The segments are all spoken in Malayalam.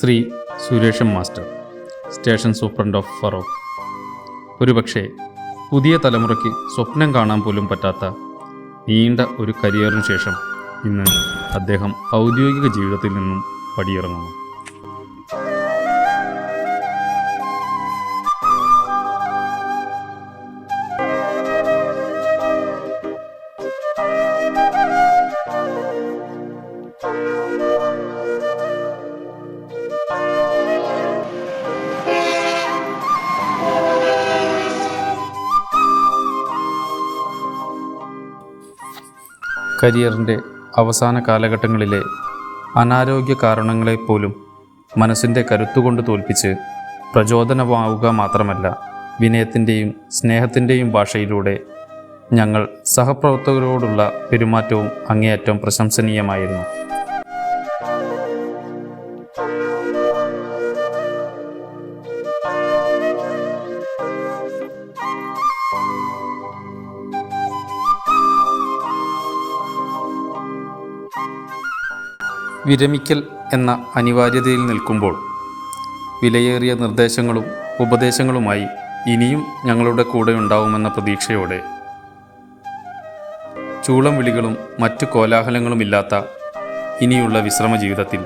Shri Sureshan master station superintendent of Feroke. ഒരുപക്ഷെ പുതിയ തലമുറയ്ക്ക് സ്വപ്നം കാണാൻ പോലും പറ്റാത്ത നീണ്ട ഒരു കരിയറിനു ശേഷം ഇന്ന് അദ്ദേഹം ഔദ്യോഗിക ജീവിതത്തിൽ നിന്നും പടിയിറങ്ങുന്നു. കരിയറിന്റെ അവസാന കാലഘട്ടങ്ങളിലെ അനാരോഗ്യ കാരണങ്ങളെപ്പോലും മനസ്സിന്റെ കരുത്തുകൊണ്ട് തോൽപ്പിച്ച് പ്രചോദനമാവുക മാത്രമല്ല വിനയത്തിന്റെയും സ്നേഹത്തിന്റെയും ഭാഷയിലൂടെ ഞങ്ങൾ സഹപ്രവർത്തകരോടുള്ള പെരുമാറ്റവും അങ്ങേയറ്റം പ്രശംസനീയമായിരുന്നു. വിരമിക്കൽ എന്ന അനിവാര്യതയിൽ നിൽക്കുമ്പോൾ വിലയേറിയ നിർദ്ദേശങ്ങളും ഉപദേശങ്ങളുമായി ഇനിയും ഞങ്ങളുടെ കൂടെ ഉണ്ടാവുമെന്ന പ്രതീക്ഷയോടെ ചൂളം വിളികളും മറ്റു കോലാഹലങ്ങളുമില്ലാത്ത ഇനിയുള്ള വിശ്രമ ജീവിതത്തിൽ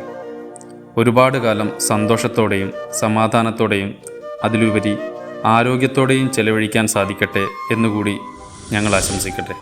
ഒരുപാട് കാലം സന്തോഷത്തോടെയും സമാധാനത്തോടെയും അതിലുപരി ആരോഗ്യത്തോടെയും ചെലവഴിക്കാൻ സാധിക്കട്ടെ എന്നുകൂടി ഞങ്ങൾ ആശംസിക്കട്ടെ.